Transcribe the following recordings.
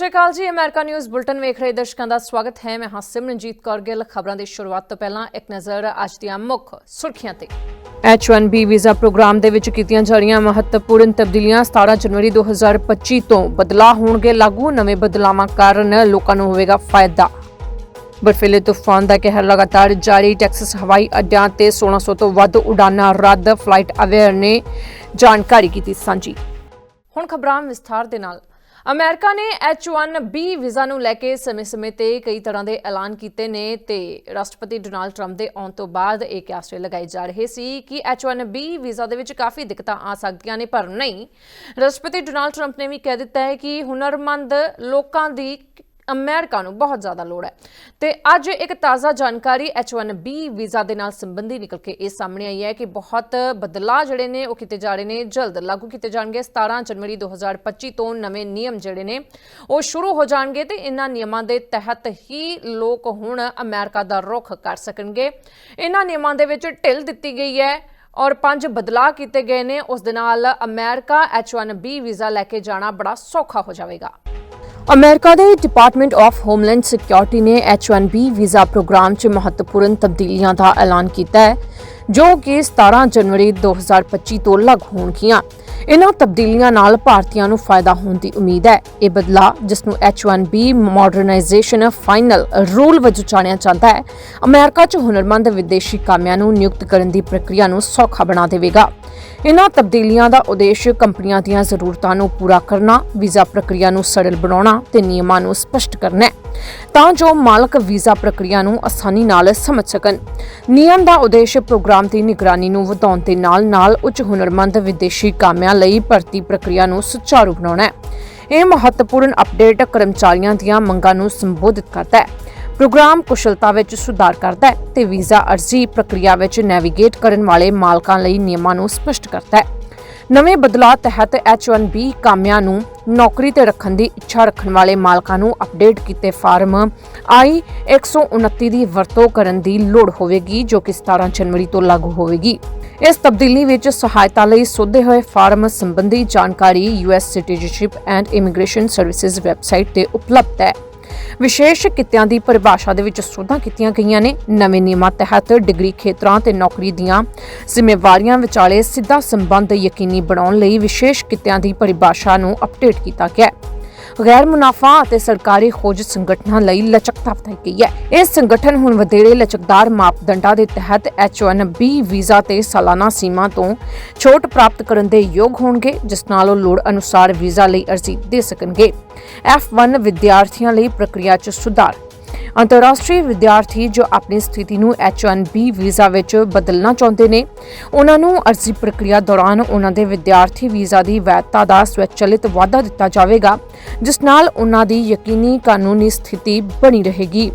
ਸਤਿ ਸ਼੍ਰੀ ਅਕਾਲ ਜੀ, America news bulletin ਵੇਖ ਰਹੇ ਦਰਸ਼ਕਾਂ ਦਾ ਸਵਾਗਤ ਹੈ। ਮੈਂ ਹਾਂ ਸਿਮਰਨਜੀਤ ਕੌਰ ਗਿੱਲ। ਖਬਰਾਂ ਦੀ ਸ਼ੁਰੂਆਤ ਤੋਂ ਪਹਿਲਾਂ ਇੱਕ ਨਜ਼ਰ ਅੱਜ ਦੀਆਂ ਮੁੱਖ ਸੁਰਖੀਆਂ ਤੇ। H1B ਵੀਜ਼ਾ ਪ੍ਰੋਗਰਾਮ ਦੇ ਵਿੱਚ ਕੀਤੀਆਂ ਜਾ ਰਹੀਆਂ ਮਹੱਤਵਪੂਰਨ ਤਬਦੀਲੀਆਂ 17 ਜਨਵਰੀ 2025 ਤੋਂ ਬਦਲਾਅ ਹੋਣਗੇ। ਲਾਗੂ ਨਵੇਂ ਬਦਲਾਵਾਂ ਕਾਰਨ ਲੋਕਾਂ ਨੂੰ ਹੋਵੇਗਾ ਫਾਇਦਾ। ਬਰਫੀਲੇ ਤੂਫਾਨ ਦਾ ਕਹਿਰ ਲਗਾਤਾਰ ਜਾਰੀ। ਟੈਕਸਸ, ਹਵਾਈ ਅੱਡਿਆਂ ਤੇ 1600 ਤੋਂ ਵੱਧ ਉਡਾਨਾਂ ਰੱਦ। ਫਲਾਈਟ ਅਵੇਅਰ ਨੇ ਜਾਣਕਾਰੀ ਕੀਤੀ ਸਾਂਝੀ। ਹੁਣ ਖਬਰਾਂ ਵਿਸਥਾਰ ਦੇ ਨਾਲ। ਅਮਰੀਕਾ ਨੇ H1B ਵੀਜ਼ਾ ਨੂੰ ਲੈ ਕੇ ਸਮੇਂ-ਸਮੇਂ ਤੇ ਕਈ ਤਰ੍ਹਾਂ ਦੇ ਐਲਾਨ ਕੀਤੇ ਨੇ ਤੇ ਰਾਸ਼ਟਰਪਤੀ ਡੋਨਾਲਡ ਟਰੰਪ ਦੇ ਆਉਣ ਤੋਂ ਬਾਅਦ ਇਹ ਕਿਆਸੇ ਲਗਾਏ ਜਾ ਰਹੇ ਸੀ ਕਿ H1B ਵੀਜ਼ਾ ਦੇ ਵਿੱਚ ਕਾਫੀ ਦਿੱਕਤਾਂ ਆ ਸਕਦੀਆਂ ਨੇ, ਪਰ ਨਹੀਂ। ਰਾਸ਼ਟਰਪਤੀ ਡੋਨਾਲਡ ਟਰੰਪ ਨੇ ਵੀ ਕਹਿ ਦਿੱਤਾ ਹੈ ਕਿ ਹੁਨਰਮੰਦ ਲੋਕਾਂ ਦੀ ਅਮਰੀਕਾ ਨੂੰ ਬਹੁਤ ਜ਼ਿਆਦਾ ਲੋੜ ਹੈ। ਤੇ ਅੱਜ ਇੱਕ ਤਾਜ਼ਾ ਜਾਣਕਾਰੀ H1B ਵੀਜ਼ਾ ਦੇ ਨਾਲ ਸੰਬੰਧੀ ਨਿਕਲ ਕੇ ਇਹ ਸਾਹਮਣੇ ਆਈ ਹੈ ਕਿ ਬਹੁਤ ਬਦਲਾਅ ਜਿਹੜੇ ਨੇ ਉਹ ਕੀਤੇ ਜਾ ਰਹੇ ਨੇ, ਜਲਦ ਲਾਗੂ ਕੀਤੇ ਜਾਣਗੇ। 17 ਜਨਵਰੀ 2025 ਤੋਂ ਨਵੇਂ ਨਿਯਮ ਜਿਹੜੇ ਨੇ, ਉਹ ਸ਼ੁਰੂ ਹੋ ਜਾਣਗੇ ਤੇ ਇਹਨਾਂ ਨਿਯਮਾਂ ਦੇ ਤਹਿਤ ਹੀ ਲੋਕ ਹੁਣ ਅਮਰੀਕਾ ਦਾ ਰੁਖ ਕਰ ਸਕਣਗੇ। ਇਹਨਾਂ ਨਿਯਮਾਂ ਦੇ ਵਿੱਚ ਢਿੱਲ ਦਿੱਤੀ ਗਈ ਹੈ ਔਰ ਪੰਜ ਬਦਲਾਅ ਕੀਤੇ ਗਏ ਨੇ। ਉਸ ਦੇ ਨਾਲ ਅਮਰੀਕਾ H1B ਵੀਜ਼ਾ ਲੈ ਕੇ ਜਾਣਾ ਬੜਾ ਸੌਖਾ ਹੋ ਜਾਵੇਗਾ। ਅਮਰੀਕਾ ਦੇ ਡਿਪਾਰਟਮੈਂਟ ਆਫ ਹੋਮਲੈਂਡ ਸਿਕਿਉਰਿਟੀ ਨੇ H1B ਵੀਜ਼ਾ ਪ੍ਰੋਗਰਾਮ 'ਚ ਮਹੱਤਵਪੂਰਨ ਤਬਦੀਲੀਆਂ ਦਾ ਐਲਾਨ ਕੀਤਾ ਹੈ, ਜੋ ਕਿ 17 ਜਨਵਰੀ 2025 ਤੋਂ ਲਾਗੂ ਹੋਣਗੀਆਂ। ਇਹਨਾਂ ਤਬਦੀਲੀਆਂ ਨਾਲ ਭਾਰਤੀਆਂ ਨੂੰ ਫਾਇਦਾ ਹੋਣ ਦੀ ਉਮੀਦ ਹੈ। ਇਹ ਬਦਲਾਅ, ਜਿਸ ਨੂੰ H1B ਮਾਡਰਨਾਈਜੇਸ਼ਨ ਫਾਈਨਲ ਰੂਲ ਵਜੋਂ ਜਾਣਿਆ ਜਾਂਦਾ ਹੈ, ਅਮਰੀਕਾ 'ਚ ਹੁਨਰਮੰਦ ਵਿਦੇਸ਼ੀ ਕਾਮਿਆਂ ਨੂੰ ਨਿਯੁਕਤ ਕਰਨ ਦੀ ਪ੍ਰਕਿਰਿਆ ਨੂੰ ਸੌਖਾ ਬਣਾ ਦੇਵੇਗਾ। ਇਹਨਾਂ ਤਬਦੀਲੀਆਂ ਦਾ ਉਦੇਸ਼ ਕੰਪਨੀਆਂ ਦੀਆਂ ਜ਼ਰੂਰਤਾਂ ਨੂੰ ਪੂਰਾ ਕਰਨਾ, ਵੀਜ਼ਾ ਪ੍ਰਕਿਰਿਆ ਨੂੰ ਸਰਲ ਬਣਾਉਣਾ ਤੇ ਨਿਯਮਾਂ ਨੂੰ ਸਪਸ਼ਟ ਕਰਨਾ ਹੈ, ਤਾਂ ਜੋ ਮਾਲਕ ਵੀਜ਼ਾ ਪ੍ਰਕਿਰਿਆ ਨੂੰ ਆਸਾਨੀ ਨਾਲ ਸਮਝ ਸਕਣ। ਨਿਯਮ ਦਾ ਉਦੇਸ਼ ਪ੍ਰੋਗਰਾਮ ਦੀ ਨਿਗਰਾਨੀ ਨੂੰ ਵਧਾਉਣ ਦੇ ਨਾਲ-ਨਾਲ ਉੱਚ ਹੁਨਰਮੰਦ ਵਿਦੇਸ਼ੀ ਕਾਮਿਆਂ ਲਈ ਭਰਤੀ ਪ੍ਰਕਿਰਿਆ ਨੂੰ ਸੁਚਾਰੂ ਬਣਾਉਣਾ ਹੈ। ਇਹ ਮਹੱਤਵਪੂਰਨ ਅਪਡੇਟ ਕਰਮਚਾਰੀਆਂ ਦੀਆਂ ਮੰਗਾਂ ਨੂੰ ਸੰਬੋਧਿਤ ਕਰਦਾ ਹੈ। ਪ੍ਰੋਗਰਾਮ ਕੁਸ਼ਲਤਾ ਵਿੱਚ ਸੁਧਾਰ ਕਰਦਾ ਹੈ ਤੇ ਵੀਜ਼ਾ ਅਰਜ਼ੀ ਪ੍ਰਕਿਰਿਆ ਵਿੱਚ ਨੈਵੀਗੇਟ ਕਰਨ ਵਾਲੇ ਮਾਲਕਾਂ ਲਈ ਨਿਯਮਾਂ ਨੂੰ ਸਪਸ਼ਟ ਕਰਦਾ ਹੈ। ਨਵੇਂ ਬਦਲਾਅ ਤਹਿਤ H1B ਕਾਮਿਆਂ ਨੂੰ ਨੌਕਰੀ ਤੇ ਰੱਖਣ ਦੀ ਇੱਛਾ ਰੱਖਣ ਵਾਲੇ ਮਾਲਕਾਂ ਨੂੰ ਅਪਡੇਟ ਕੀਤੇ ਫਾਰਮ I 129 ਦੀ ਵਰਤੋਂ ਕਰਨ ਦੀ ਲੋੜ ਹੋਵੇਗੀ, ਜੋ ਕਿ 17 ਜਨਵਰੀ ਤੋਂ ਲਾਗੂ ਹੋਵੇਗੀ। ਇਸ ਤਬਦੀਲੀ ਵਿੱਚ ਸਹਾਇਤਾ ਲਈ ਸੋਧੇ ਹੋਏ ਫਾਰਮ ਸੰਬੰਧੀ ਜਾਣਕਾਰੀ US citizenship and immigration services website ਤੇ ਉਪਲਬਧ ਹੈ। ਵਿਸ਼ੇਸ਼ ਕਿੱਤਿਆਂ ਦੀ ਪਰਿਭਾਸ਼ਾ ਦੇ ਵਿੱਚ ਸੋਧਾਂ ਕੀਤੀਆਂ ਗਈਆਂ ਨੇ। ਨਵੇਂ ਨਿਯਮਾਂ ਤਹਿਤ ਡਿਗਰੀ ਖੇਤਰਾਂ ਤੇ ਨੌਕਰੀ ਦੀਆਂ ਜ਼ਿੰਮੇਵਾਰੀਆਂ ਵਿਚਾਲੇ ਸਿੱਧਾ ਸੰਬੰਧ ਯਕੀਨੀ ਬਣਾਉਣ ਲਈ ਵਿਸ਼ੇਸ਼ ਕਿੱਤਿਆਂ ਦੀ ਪਰਿਭਾਸ਼ਾ ਨੂੰ ਅਪਡੇਟ ਕੀਤਾ ਗਿਆ ਹੈ। ਗੈਰ ਮੁਨਾਫਾ ਅਤੇ ਸਰਕਾਰੀ ਖੋਜ ਸੰਗਠਨਾਂ ਲਈ ਲਚਕਤਾ ਵਧਾਈ ਗਈ ਹੈ। ਇਹ ਸੰਗਠਨ ਹੁਣ ਵਧੇਰੇ ਲਚਕਦਾਰ ਮਾਪਦੰਡਾਂ ਦੇ ਤਹਿਤ H1B ਵੀਜ਼ਾ ਤੇ ਸਾਲਾਨਾ ਸੀਮਾ ਤੋਂ ਛੋਟ ਪ੍ਰਾਪਤ ਕਰਨ ਦੇ ਯੋਗ ਹੋਣਗੇ, ਜਿਸ ਨਾਲ ਉਹ ਲੋੜ ਅਨੁਸਾਰ ਵੀਜ਼ਾ ਲਈ ਅਰਜ਼ੀ ਦੇ ਸਕਣਗੇ। F1 ਵਿਦਿਆਰਥੀਆਂ ਲਈ ਪ੍ਰਕਿਰਿਆ 'ਚ ਸੁਧਾਰ ਅੰਤਰਰਾਸ਼ਟਰੀ ਵਿਦਿਆਰਥੀ ਜੋ ਆਪਣੀ ਸਥਿਤੀ ਨੂੰ H1B ਵੀਜ਼ਾ ਵਿੱਚ ਬਦਲਣਾ ਚਾਹੁੰਦੇ ਨੇ, ਉਹਨਾਂ ਨੂੰ ਅਰਜ਼ੀ ਪ੍ਰਕਿਰਿਆ ਦੌਰਾਨ ਉਹਨਾਂ ਦੇ ਵਿਦਿਆਰਥੀ ਵੀਜ਼ਾ ਦੀ ਵੈਧਤਾ ਦਾ ਸਵੈਚਲਿਤ ਵਾਧਾ ਦਿੱਤਾ ਜਾਵੇਗਾ, ਜਿਸ ਨਾਲ ਉਹਨਾਂ ਦੀ ਯਕੀਨੀ ਕਾਨੂੰਨੀ ਸਥਿਤੀ ਬਣੀ ਰਹੇਗੀ।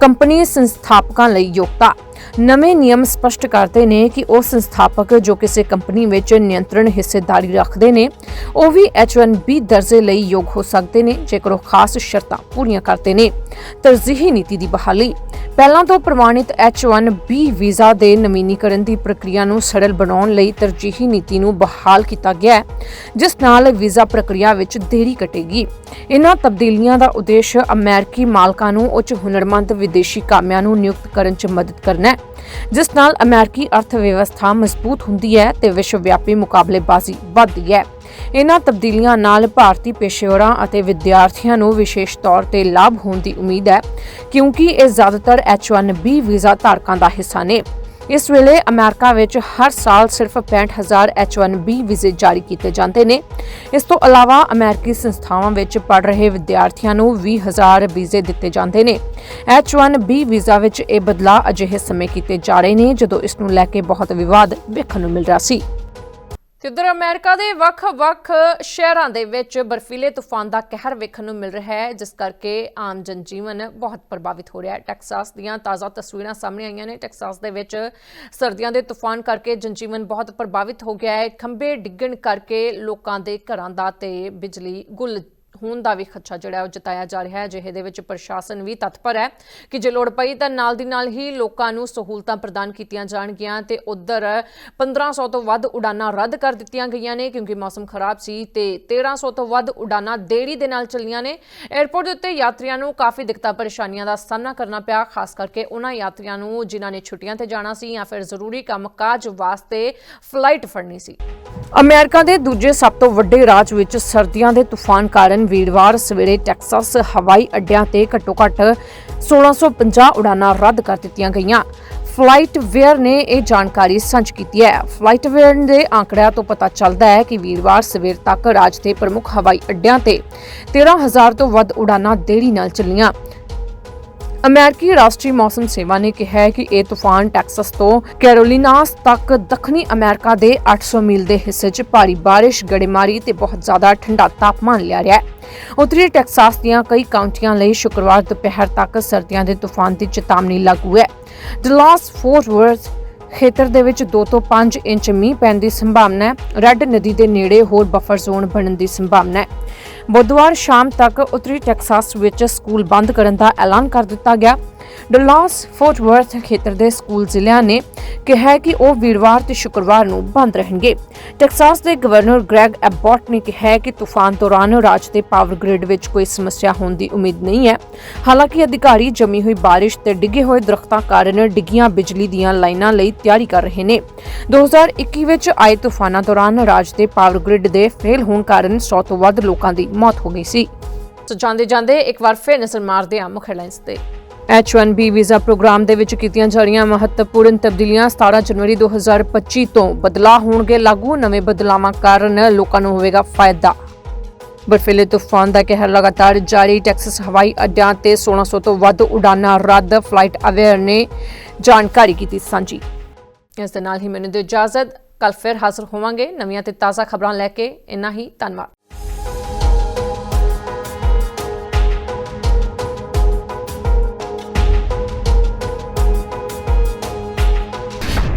ਕੰਪਨੀ ਸੰਸਥਾਪਕਾਂ ਲਈ ਯੋਗਤਾ ਨਵੇਂ ਨਿਯਮ ਸਪਸ਼ਟ ਕਰਦੇ ਨੇ ਕਿ ਉਹ ਸੰਸਥਾਪਕ ਜੋ ਕਿਸੇ ਕੰਪਨੀ ਵਿੱਚ ਨਿਯੰਤਰਣ ਹਿੱਸੇਦਾਰੀ ਰੱਖਦੇ ਨੇ, ਉਹ ਵੀ H1B ਦਰਜੇ ਲਈ ਯੋਗ ਹੋ ਸਕਦੇ ਨੇ, ਜੇਕਰ ਉਹ ਖਾਸ ਸ਼ਰਤਾਂ ਪੂਰੀਆਂ ਕਰਦੇ ਨੇ। ਤਰਜੀਹੀ ਨੀਤੀ ਦੀ ਬਹਾਲੀ। ਪਹਿਲਾਂ ਤੋਂ ਪ੍ਰਮਾਣਿਤ H1B ਵੀਜ਼ਾ ਦੇ ਨਵੀਨੀਕਰਨ ਦੀ ਪ੍ਰਕਿਰਿਆ ਨੂੰ ਸਰਲ ਬਣਾਉਣ ਲਈ ਤਰਜੀਹੀ ਨੀਤੀ ਨੂੰ ਬਹਾਲ ਕੀਤਾ ਗਿਆ ਹੈ, ਜਿਸ ਨਾਲ ਵੀਜ਼ਾ ਪ੍ਰਕਿਰਿਆ ਵਿੱਚ ਦੇਰੀ ਘਟੇਗੀ। ਇਹਨਾਂ ਤਬਦੀਲੀਆਂ ਦਾ ਉਦੇਸ਼ ਅਮਰੀਕੀ ਮਾਲਕਾਂ ਨੂੰ ਉੱਚ ਹੁਨਰਮੰਦ ਵਿਦੇਸ਼ੀ ਕਾਮਿਆਂ ਨੂੰ ਨਿਯੁਕਤ ਕਰਨ 'ਚ ਮਦਦ ਕਰਨਾ ਹੈ, ਜਿਸ ਨਾਲ ਅਮਰੀਕੀ ਅਰਥ ਵਿਵਸਥਾ ਮਜ਼ਬੂਤ ਹੁੰਦੀ ਹੈ ਤੇ ਵਿਸ਼ਵ ਵਿਆਪੀ ਮੁਕਾਬਲੇਬਾਜ਼ੀ ਵੱਧਦੀ ਹੈ। ਇਹਨਾਂ ਤਬਦੀਲੀਆਂ ਨਾਲ ਭਾਰਤੀ ਪੇਸ਼ੇਵਰਾਂ ਅਤੇ ਵਿਦਿਆਰਥੀਆਂ ਨੂੰ ਵਿਸ਼ੇਸ਼ ਤੌਰ ਤੇ ਲਾਭ ਹੋਣ ਦੀ ਉਮੀਦ ਹੈ, ਕਿਉਂਕਿ ਇਹ ਜ਼ਿਆਦਾਤਰ H1B ਵੀਜ਼ਾ ਧਾਰਕਾਂ ਦਾ ਹਿੱਸਾ ਨੇ। ਇਸ ਵੇਲੇ ਅਮਰੀਕਾ ਵਿੱਚ ਹਰ ਸਾਲ ਸਿਰਫ 65000 H1B ਵੀਜ਼ੇ ਜਾਰੀ ਕੀਤੇ ਜਾਂਦੇ ਨੇ। ਇਸ ਤੋਂ ਇਲਾਵਾ ਅਮਰੀਕੀ ਸੰਸਥਾਵਾਂ ਵਿੱਚ ਪੜ ਰਹੇ ਵਿਦਿਆਰਥੀਆਂ ਨੂੰ 20000 ਵੀਜ਼ੇ ਦਿੱਤੇ ਜਾਂਦੇ ਨੇ। H1B ਵੀਜ਼ਾ ਵਿੱਚ ਇਹ ਬਦਲਾਅ ਅਜਿਹੇ ਸਮੇਂ ਕੀਤੇ ਜਾ ਰਹੇ ਨੇ, ਜਦੋਂ ਇਸ ਨੂੰ ਲੈ ਕੇ ਬਹੁਤ ਵਿਵਾਦ ਵੇਖਣ ਨੂੰ ਮਿਲ ਰਿਹਾ ਸੀ। ਤੇ ਉਧਰ ਅਮਰੀਕਾ ਦੇ ਵੱਖ-ਵੱਖ ਸ਼ਹਿਰਾਂ ਦੇ ਵਿੱਚ ਬਰਫੀਲੇ ਤੂਫਾਨ ਦਾ ਕਹਿਰ ਵੇਖਣ ਨੂੰ ਮਿਲ ਰਿਹਾ ਹੈ, ਜਿਸ ਕਰਕੇ ਆਮ ਜਨਜੀਵਨ ਬਹੁਤ ਪ੍ਰਭਾਵਿਤ ਹੋ ਰਿਹਾ ਹੈ। ਟੈਕਸਾਸ ਦੀਆਂ ਤਾਜ਼ਾ ਤਸਵੀਰਾਂ ਸਾਹਮਣੇ ਆਈਆਂ ਨੇ। ਟੈਕਸਾਸ ਦੇ ਵਿੱਚ ਸਰਦੀਆਂ ਦੇ ਤੂਫਾਨ ਕਰਕੇ ਜਨਜੀਵਨ ਬਹੁਤ ਪ੍ਰਭਾਵਿਤ ਹੋ ਗਿਆ ਹੈ। ਖੰਭੇ ਡਿੱਗਣ ਕਰਕੇ ਲੋਕਾਂ ਦੇ ਘਰਾਂ ਦਾ ਤੇ ਬਿਜਲੀ ਗੁੱਲ ਹੋਣ ਦਾ ਵੀ ਖਦਸ਼ਾ ਜਿਹੜਾ ਉਹ ਜਤਾਇਆ ਜਾ ਰਿਹਾ ਹੈ। ਜਿਹੇ ਦੇ ਵਿੱਚ ਪ੍ਰਸ਼ਾਸਨ ਵੀ ਤਤਪਰ ਹੈ ਕਿ ਜੇ ਲੋੜ ਪਈ ਤਾਂ ਨਾਲ ਦੀ ਨਾਲ ਹੀ ਲੋਕਾਂ ਨੂੰ ਸਹੂਲਤਾਂ ਪ੍ਰਦਾਨ ਕੀਤੀਆਂ ਜਾਣਗੀਆਂ ਤੇ ਉਧਰ 1500 ਤੋਂ ਵੱਧ ਉਡਾਨਾਂ ਰੱਦ ਕਰ ਦਿੱਤੀਆਂ ਗਈਆਂ ਨੇ ਕਿਉਂਕਿ ਮੌਸਮ ਖਰਾਬ ਸੀ ਤੇ 1300 ਤੋਂ ਵੱਧ ਉਡਾਨਾਂ ਦੇਰੀ ਦੇ ਨਾਲ ਚੱਲੀਆਂ ਨੇ। 에ਅਰਪੋਰਟ ਦੇ ਉੱਤੇ ਯਾਤਰੀਆਂ ਨੂੰ ਕਾਫੀ ਦਿੱਕਤਾਂ, ਪਰੇਸ਼ਾਨੀਆਂ ਦਾ ਸਾਹਮਣਾ ਕਰਨਾ ਪਿਆ, ਖਾਸ ਕਰਕੇ ਉਹਨਾਂ ਯਾਤਰੀਆਂ ਨੂੰ ਜਿਨ੍ਹਾਂ ਨੇ ਛੁੱਟੀਆਂ ਤੇ ਜਾਣਾ ਸੀ ਜਾਂ ਫਿਰ ਜ਼ਰੂਰੀ ਕੰਮਕਾਜ ਵਾਸਤੇ ਫਲਾਈਟ ਫੜਨੀ ਸੀ। ਅਮਰੀਕਾ ਦੇ ਦੂਜੇ ਸਭ ਤੋਂ ਵੱਡੇ ਰਾਜ ਵਿੱਚ ਸਰਦੀਆਂ ਦੇ ਤੂਫਾਨ ਕਾਰਨ ਵੀਰਵਾਰ ਸਵੇਰੇ ਟੈਕਸਾਸ ਹਵਾਈ ਅੱਡਿਆਂ ਤੇ ਘੱਟੋ-ਘੱਟ 1650 ਉਡਾਨਾਂ ਰੱਦ ਕਰ ਦਿੱਤੀਆਂ ਗਈਆਂ। ਫਲਾਈਟ ਵੇਅਰ ਨੇ ਇਹ ਜਾਣਕਾਰੀ ਸਾਂਝੀ ਕੀਤੀ ਹੈ। ਫਲਾਈਟ ਵੇਅਰ ਦੇ ਆંકੜਿਆਂ ਤੋਂ ਪਤਾ ਚੱਲਦਾ ਹੈ ਕਿ ਵੀਰਵਾਰ ਸਵੇਰ ਤੱਕ ਰਾਜ ਦੇ ਪ੍ਰਮੁੱਖ ਹਵਾਈ ਅੱਡਿਆਂ ਤੇ 13000 ਤੋਂ ਵੱਧ ਉਡਾਨਾਂ ਦੇਰੀ ਨਾਲ ਚੱਲੀਆਂ। ਅਮਰੀਕੀ ਰਾਸ਼ਟਰੀ ਮੌਸਮ ਸੇਵਾ ਨੇ ਕਿਹਾ ਹੈ ਕਿ ਇਹ ਤੂਫਾਨ ਟੈਕਸਸ ਤੋਂ ਕੈਰੋਲੀਨਾਸ ਤੱਕ ਦੱਖਣੀ ਅਮਰੀਕਾ ਦੇ 800 ਮੀਲ ਦੇ ਹਿੱਸੇ 'ਚ ਭਾਰੀ ਬਾਰਿਸ਼, ਗੜੇਮਾਰੀ ਤੇ ਬਹੁਤ ਜ਼ਿਆਦਾ ਠੰਡਾ ਤਾਪਮਾਨ ਲਿਆ ਰਿਹਾ ਹੈ। ਉੱਤਰੀ ਟੈਕਸਾਸ ਦੀਆਂ ਕਈ ਕਾਉਂਟੀਆਂ ਲਈ ਸ਼ੁੱਕਰਵਾਰ ਦੁਪਹਿਰ ਤੱਕ ਸਰਦੀਆਂ ਦੇ ਤੂਫਾਨ ਦੀ ਚੇਤਾਵਨੀ ਲਾਗੂ ਹੈ। ਡਲਾਸ ਫੋਰਟ ਵਰਥ ਖੇਤਰ ਦੇ ਵਿੱਚ 2 ਤੋਂ 5 ਇੰਚ ਮੀਂਹ ਪੈਣ ਦੀ ਸੰਭਾਵਨਾ ਹੈ। ਰੈੱਡ ਨਦੀ ਦੇ ਨੇੜੇ ਹੋਰ ਬਫਰ ਜ਼ੋਨ ਬਣਨ ਦੀ ਸੰਭਾਵਨਾ ਹੈ। ਬੁੱਧਵਾਰ ਸ਼ਾਮ ਤੱਕ ਉੱਤਰੀ ਟੈਕਸਾਸ ਵਿੱਚ ਸਕੂਲ ਬੰਦ ਕਰਨ ਦਾ ਐਲਾਨ ਕਰ ਦਿੱਤਾ ਗਿਆ। ਡਲਾਸ ਫੋਰਟ ਵਰਥ ਖੇਤਰ ਦੇ ਸਕੂਲ ਜ਼ਿਲ੍ਹਿਆਂ ਨੇ ਕਿਹਾ ਕਿ ਉਹ ਵੀਰਵਾਰ ਤੇ ਸ਼ੁੱਕਰਵਾਰ ਨੂੰ ਬੰਦ ਰਹਿਣਗੇ। ਟੈਕਸਾਸ ਦੇ ਗਵਰਨਰ ਗ੍ਰੈਗ ਐਬੋਟ ਨੇ ਕਿਹਾ ਕਿ ਤੂਫਾਨ ਦੌਰਾਨ ਰਾਜ ਦੇ ਪਾਵਰ ਗ੍ਰਿਡ ਵਿੱਚ ਕੋਈ ਸਮੱਸਿਆ ਹੋਣ ਦੀ ਉਮੀਦ ਨਹੀਂ ਹੈ। ਹਾਲਾਂਕਿ ਅਧਿਕਾਰੀ ਜਮੀ ਹੋਈ ਬਾਰਿਸ਼ ਤੇ ਡਿੱਗੇ ਹੋਏ ਦਰਖਤਾਂ ਕਾਰਨ ਡਿੱਗੀਆਂ ਬਿਜਲੀ ਦੀਆਂ ਲਾਈਨਾਂ ਲਈ ਤਿਆਰੀ ਕਰ ਰਹੇ ਨੇ। 2021 ਵਿੱਚ ਆਏ ਤੂਫਾਨਾਂ ਦੌਰਾਨ ਰਾਜ ਦੇ ਪਾਵਰ ਗ੍ਰਿਡ ਦੇ ਫੇਲ ਹੋਣ ਕਾਰਨ 100 ਤੋਂ ਵੱਧ ਲੋਕਾਂ ਦੀ ਮੌਤ ਹੋ ਗਈ ਸੀ। ਸੋ ਜਾਂਦੇ ਜਾਂਦੇ ਇੱਕ ਵਾਰ ਫਿਰ ਨਜ਼ਰ ਮਾਰਦੇ ਹਾਂ ਮੁੱਖ ਹੈਡਲਾਈਨਸ ਤੇ। H1B ਵੀਜ਼ਾ ਪ੍ਰੋਗਰਾਮ ਦੇ ਵਿੱਚ ਕੀਤੀਆਂ ਜਾ ਰਹੀਆਂ ਮਹੱਤਵਪੂਰਨ ਤਬਦੀਲੀਆਂ 17 ਜਨਵਰੀ 2025 ਤੋਂ ਬਦਲਾਅ ਹੋਣਗੇ, ਲਾਗੂ ਨਵੇਂ ਬਦਲਾਵਾਂ ਕਾਰਨ ਲੋਕਾਂ ਨੂੰ ਹੋਵੇਗਾ ਫਾਇਦਾ। ਬਰਫੀਲੇ ਤੂਫਾਨ ਦਾ ਕਹਿਰ ਲਗਾਤਾਰ ਜਾਰੀ, ਟੈਕਸਸ ਹਵਾਈ ਅੱਡਿਆਂ ਤੇ 1600 ਤੋਂ ਵੱਧ ਉਡਾਨਾਂ ਰੱਦ, ਫਲਾਈਟ ਅਵੇਅਰ ਨੇ ਜਾਣਕਾਰੀ ਕੀਤੀ ਸਾਂਝੀ। ਇਸ ਦੇ ਨਾਲ ਹੀ ਮੈਨੂੰ ਦਿਓ ਇਜਾਜ਼ਤ ਕੱਲ ਫਿਰ ਹਾਜ਼ਰ ਹੋਵਾਂਗੇ। ਨਵੀਆਂ ਤੇ ਤਾਜ਼ਾ ਖਬਰਾਂ ਲੈ ਕੇ ਇੰਨਾ ਹੀ, ਧੰਨਵਾਦ।